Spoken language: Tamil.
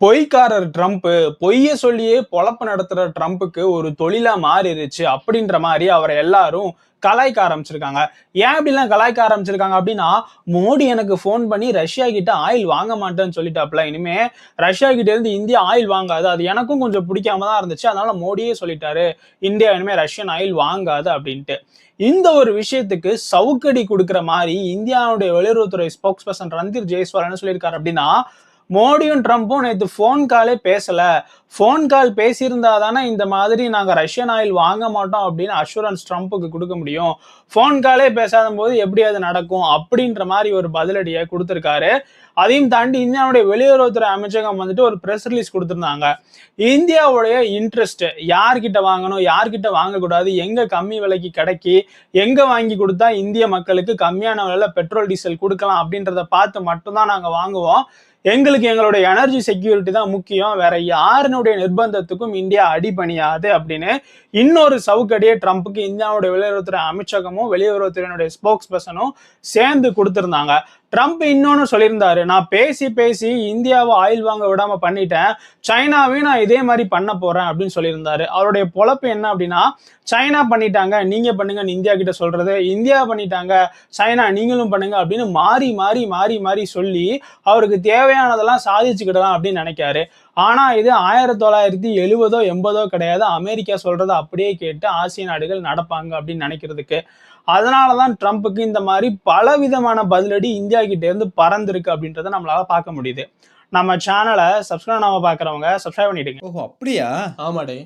பொய்க்காரர் ட்ரம்ப் பொய்ய சொல்லியே பொழப்பு நடத்துற ட்ரம்ப்புக்கு ஒரு தொழிலா மாறிடுச்சு அப்படின்ற மாதிரி அவரை எல்லாரும் கலாய்க்க ஆரம்பிச்சிருக்காங்க. ஏன் இப்படிலாம் கலாய்க்க ஆரம்பிச்சிருக்காங்க அப்படின்னா மோடி எனக்கு ஃபோன் பண்ணி ரஷ்யா கிட்ட ஆயில் வாங்க மாட்டேன்னு சொல்லிட்டாப்ல. இனிமே ரஷ்யா கிட்ட இருந்து இந்தியா ஆயில் வாங்காது. அது எனக்கும் கொஞ்சம் பிடிக்காம தான் இருந்துச்சு. அதனால மோடியே சொல்லிட்டாரு. இந்தியா இனிமே ரஷ்யன் ஆயில் வாங்காது அப்படின்ட்டு. இந்த ஒரு விஷயத்துக்கு சவுக்கடி கொடுக்குற மாதிரி இந்தியாவுடைய வெளியுறவுத்துறை ஸ்போக்ஸ் பர்சன் ரந்தீர் ஜெய்ஸ்வால் என்ன சொல்லியிருக்காரு அப்படின்னா மோடியும் ட்ரம்ப்பும் நேற்று ஃபோன் காலே பேசல. ஃபோன் கால் பேசியிருந்தா தானே இந்த மாதிரி நாங்கள் ரஷ்யன் ஆயில் வாங்க மாட்டோம் அப்படின்னு அஷூரன்ஸ் ட்ரம்ப்புக்கு கொடுக்க முடியும். ஃபோன் காலே பேசாத போது எப்படி அது நடக்கும் அப்படின்ற மாதிரி ஒரு பதிலடியை கொடுத்துருக்காரு. அதையும் தாண்டி இந்தியாவுடைய வெளியுறவுத்துறை அமைச்சகம் வந்துட்டு ஒரு ப்ரெஸ் ரிலீஸ் கொடுத்துருந்தாங்க. இந்தியாவுடைய இன்ட்ரெஸ்ட் யார்கிட்ட வாங்கணும் யார்கிட்ட வாங்கக்கூடாது எங்கே கம்மி விலைக்கு கிடைக்கி எங்கே வாங்கி கொடுத்தா இந்திய மக்களுக்கு கம்மியான விலையில் பெட்ரோல் டீசல் கொடுக்கலாம் அப்படின்றத பார்த்து மட்டும்தான் நாங்கள் வாங்குவோம். எங்களுக்கு எங்களுடைய எனர்ஜி செக்யூரிட்டி தான் முக்கியம். வேற யாருனுடைய நிர்பந்தத்துக்கும் இந்தியா அடிபணியாது அப்படின்னு இன்னொரு சவுக்கடியை ட்ரம்ப்புக்கு இந்தியாவுடைய வெளியுறவுத்துறை அமைச்சகமும் வெளியுறவுத்துறையினுடைய ஸ்போக்ஸ் பர்சனும் சேர்ந்து கொடுத்திருந்தாங்க. ட்ரம்ப் இன்னொன்னு சொல்லியிருந்தாரு. நான் பேசி பேசி இந்தியாவை ஆயில் வாங்க விடாம பண்ணிட்டேன். சைனாவையும் நான் இதே மாதிரி பண்ண போறேன் அப்படின்னு சொல்லியிருந்தாரு. அவருடைய பொழப்பு என்ன அப்படின்னா சைனா பண்ணிட்டாங்க நீங்க பண்ணுங்கன்னு இந்தியா கிட்ட சொல்றது. இந்தியா பண்ணிட்டாங்க சைனா நீங்களும் பண்ணுங்க அப்படின்னு மாறி மாறி மாறி மாறி சொல்லி அவருக்கு தேவையானதெல்லாம் சாதிச்சுக்கிடலாம் அப்படின்னு நினைக்காரு ஆனா இது ஆயிரத்தி தொள்ளாயிரத்தி எழுபதோ எண்பதோ கிடையாது. அமெரிக்கா சொல்றதை அப்படியே கேட்டு ஆசிய நாடுகள் நடப்பாங்க அப்படின்னு நினைக்கிறதுக்கு. அதனாலதான் ட்ரம்ப்புக்கு இந்த மாதிரி பல விதமான பதிலடி இந்தியா கிட்ட இருந்து பறந்துருக்கு அப்படின்றத நம்மளால பார்க்க முடியுது. நம்ம சேனலை சப்ஸ்கிரைப் பண்ணாம பாக்குறவங்க சப்ஸ்கிரைப் பண்ணிடுங்க. ஓஹோ அப்படியா? ஆமாடே.